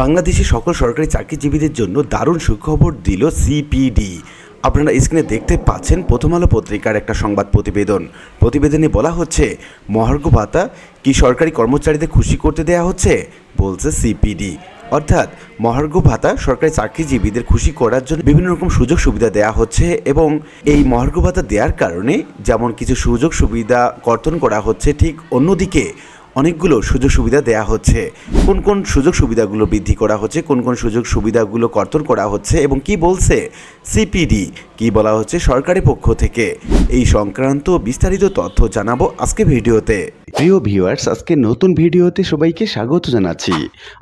বাংলাদেশে সকল সরকারি চাকরিজীবীদের জন্য দারুণ সুখবর দিল সিপিডি আপনারা স্ক্রিনে দেখতে পাচ্ছেন প্রথম আলো পত্রিকার একটা সংবাদ প্রতিবেদন। প্রতিবেদনে বলা হচ্ছে, মহার্ঘ ভাতা কি সরকারি কর্মচারীদের খুশি করতে দেয়া হচ্ছে? বলছে সিপিডি অর্থাৎ, মহার্ঘ ভাতা সরকারি চাকরিজীবীদের খুশি করার জন্য বিভিন্ন রকম সুযোগ সুবিধা দেওয়া হচ্ছে এবং এই মহার্ঘ ভাতা দেওয়ার কারণে যেমন কিছু সুযোগ সুবিধা কর্তন করা হচ্ছে ঠিক অন্যদিকে অনেকগুলো সুযোগ সুবিধা দেয়া হচ্ছে। কোন কোন সুযোগ সুবিধাগুলো বৃদ্ধি করা হচ্ছে, কোন কোন সুযোগ সুবিধাগুলো কর্তন করা হচ্ছে এবং কি বলছে সিপিডি, কি বলা হচ্ছে সরকারের পক্ষ থেকে। এই সংক্রান্ত বিস্তারিত তথ্য জানাব আজকে ভিডিওতে। প্রিয় ভিউয়ার্স, আজকে নতুন ভিডিওতে সবাইকে স্বাগত জানাচ্ছি।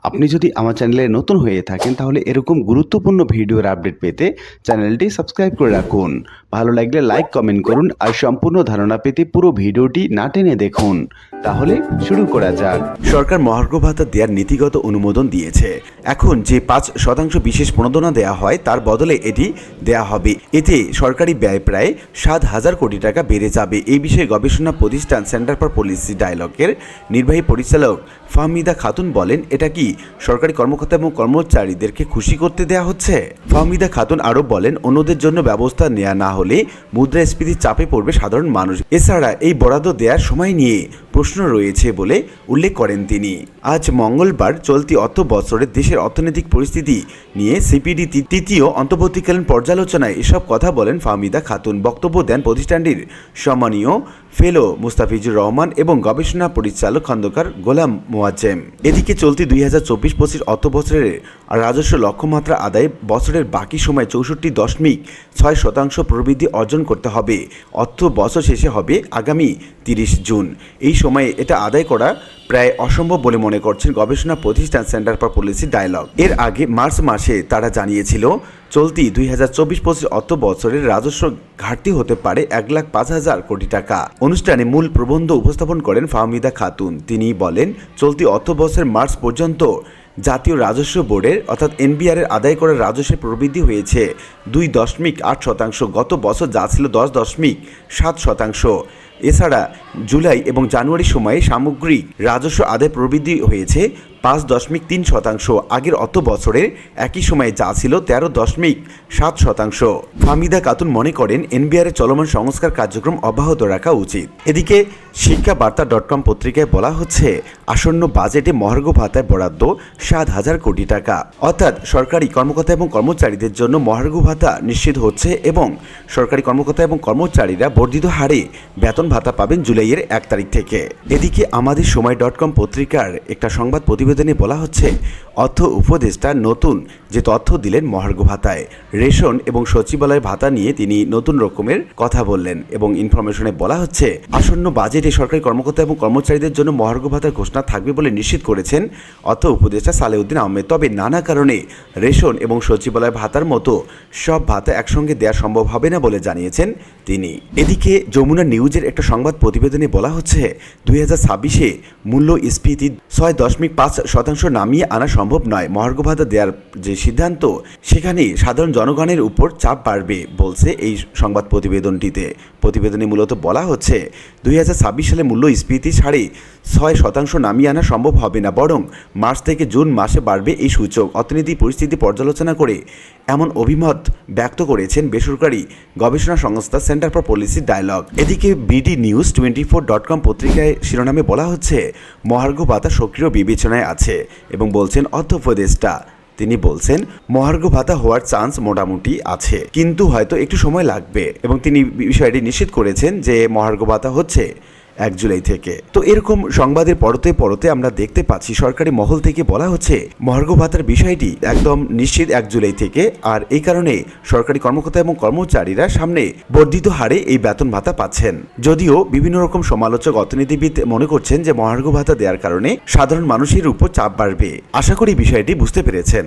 আপনি যদি আমার চ্যানেলে নতুন হয়ে থাকেন, তাহলে এরকম গুরুত্বপূর্ণ ভিডিওর আপডেট পেতে চ্যানেলটি সাবস্ক্রাইব করে রাখুন। ভালো লাগলে লাইক কমেন্ট করুন আর সম্পূর্ণ ধারণা পেতে পুরো ভিডিওটি না টেনে দেখুন। তাহলে শুরু করা যাক। সরকার মহার্ঘ ভাতা দেওয়ার নীতিগত অনুমোদন দিয়েছে। এখন যে পাঁচ শতাংশ বিশেষ প্রণোদনা দেওয়া হয়, তার বদলে এটি দেয়া হবে। এতে সরকারি ব্যয় প্রায় সাত হাজার কোটি টাকা বেড়ে যাবে। এই বিষয়ে গবেষণা প্রতিষ্ঠান সেন্টার ফর পলিসি ডায়ালগের নির্বাহী পরিচালক ফাহমিদা খাতুন বলেন, এটা কি সরকারি কর্মকর্তা এবং কর্মচারীদেরকে খুশি করতে দেয়া হচ্ছে? ফাহমিদা খাতুন আরও বলেন, অন্যদের জন্য ব্যবস্থা নেওয়া না হলে মুদ্রাস্ফীতির চাপে পড়বে সাধারণ মানুষ। এছাড়া এই বরাদ্দ দেওয়ার সময় নিয়ে প্রশ্ন রয়েছে বলে উল্লেখ করেন তিনি। আজ মঙ্গলবার চলতি অর্থ বছরে দেশের অর্থনৈতিক পরিস্থিতি নিয়ে সিপিডি তৃতীয় অন্তর্বর্তীকালীন পর্যালোচনায় এসব কথা বলেন ফাহমিদা খাতুন। বক্তব্য দেন প্রতিষ্ঠানটির সম্মানীয় ফেলো মুস্তাফিজুর রহমান এবং গবেষণা পরিচালক খন্দকার গোলাম মোয়াজ্জেম। এদিকে চলতি দুই হাজার চব্বিশ পঁচিশ অর্থ বছরের রাজস্ব লক্ষ্যমাত্রা আদায় বছরের বাকি সময় চৌষট্টি দশমিক ছয় শতাংশ প্রবৃদ্ধি অর্জন করতে হবে। অর্থ বছর শেষে হবে আগামী তিরিশ জুন। এই সময়ে এটা আদায় করা প্রায় অসম্ভব বলে মনে করছেন গবেষণা প্রতিষ্ঠান সেন্টার ফর পলিসি ডায়ালগ। এর আগে মার্চ মাসে তারা জানিয়েছিল, চলতি দুই হাজার চব্বিশ পঁচিশ অর্থ বছরের রাজস্ব ঘাটতি হতে পারে এক লাখ পাঁচ হাজার কোটি টাকা। অনুষ্ঠানে মূল প্রবন্ধ উপস্থাপন করেন ফাহমিদা খাতুন। তিনি বলেন, চলতি অর্থ বছরের মার্চ পর্যন্ত জাতীয় রাজস্ব বোর্ডের, অর্থাৎ এনবিআরের আদায় করা রাজস্বের প্রবৃদ্ধি হয়েছে দুই দশমিক আট শতাংশ। গত বছর যা ছিল দশ দশমিক সাত শতাংশ। এছাড়া জুলাই এবং জানুয়ারি সময়ে সামগ্রিক রাজস্ব আদায় প্রবৃদ্ধি হয়েছে পাঁচ দশমিক তিন শতাংশ। আগের অত বছরের একই সময়ে যা ছিল তেরো দশমিক সাত শতাংশ। ফামিদা খাতুন মনে করেন এনবিআরের চলমান সংস্কার কার্যক্রম অব্যাহত রাখা উচিত। এদিকে শিক্ষা বার্তা ডট কম পত্রিকায় বলা হচ্ছে, আসন্ন বাজেটে মহার্ঘ ভাতায় বরাদ্দ সাত হাজার কোটি টাকা। অর্থাৎ সরকারি কর্মকর্তা এবং কর্মচারীদের জন্য মহার্ঘ ভাতা নিশ্চিত হচ্ছে এবং সরকারি কর্মকর্তা এবং কর্মচারীরা বর্ধিত হারে বেতন ভাতা পাবেন জুলাইয়ের এক তারিখ থেকে। এদিকে আমাদের সময় ডট কম পত্রিকার একটা সংবাদ প্রতিবেদনে বলা হচ্ছে অর্থ উপদেষ্টা নতুন যে তথ্য দিলেন মহার্ঘ ভাতায়। রেশন এবং সচিবালয় ভাতা নিয়ে তিনি নতুন রকমের কথা বললেন এবং ইনফরমেশনে বলা হচ্ছে, আসন্ন বাজেটে সরকারি কর্মকর্তা এবং কর্মচারীদের জন্য মহার্ঘ ভাতার ঘোষণা থাকবে বলে নিশ্চিত করেছেন, অর্থ উপদেষ্টা সালেউদ্দিন আহমেদ। তবে নানা কারণে রেশন এবং সচিবালয় ভাতার মতো সব ভাতা একসঙ্গে দেওয়া সম্ভব হবে না বলে জানিয়েছেন তিনি। এদিকে যমুনা নিউজের একটা সংবাদ প্রতিবেদনে বলা হচ্ছে, দুই হাজার ছাব্বিশে মূল্যস্ফীতি ছয় দশমিক পাঁচ শতাংশ নামিয়ে আনা সম্ভব নয়। মহার্ঘ ভাতা দেওয়ার যে সিদ্ধান্ত, সেখানে সাধারণ জনগণের উপর চাপ বাড়বে, বলছে এই সংবাদ প্রতিবেদনটিতে। প্রতিবেদনে মূলত বলা হচ্ছে, দুই হাজার ছাব্বিশ সালে মূল্যস্ফীতি সাড়ে ছয় শতাংশ নামিয়ে আনা সম্ভব হবে না, বরং মার্চ থেকে জুন মাসে বাড়বে এই সূচক। অর্থনীতি পরিস্থিতি পর্যালোচনা করে এমন অভিমত ব্যক্ত করেছেন বেসরকারি গবেষণা সংস্থা সেন্টার ফর পলিসি ডায়ালগ। এদিকে BD news twenty four dot com পত্রিকায় শিরোনামে বলা হচ্ছে, মহার্ঘ ভাতা সক্রিয় বিবেচনায় আছে এবং বলছেন অর্থ উপদেষ্টা। তিনি বলছেন, মহার্ঘ ভাতা হওয়ার চান্স মোটামুটি আছে, কিন্তু হয়তো একটু সময় লাগবে। এবং তিনি বিষয়টি নিশ্চিত করেছেন যে মহার্ঘ ভাতা হচ্ছে। এক জুলাই থেকে। তো এরকম সংবাদের পরতে পরতে আমরা দেখতে পাচ্ছি, সরকারি মহল থেকে বলা হচ্ছে, মহার্ঘ ভাতার বিষয়টি একদম নিশ্চিত এক জুলাই থেকে। আর এই কারণে সরকারি কর্মকর্তা এবং কর্মচারীরা সামনে বর্ধিত হারে এই বেতন ভাতা পাচ্ছেন। যদিও বিভিন্ন রকম সমালোচক অর্থনীতিবিদ মনে করছেন যে, মহার্ঘ ভাতা দেওয়ার কারণে সাধারণ মানুষের উপর চাপ বাড়বে। আশা করি বিষয়টি বুঝতে পেরেছেন।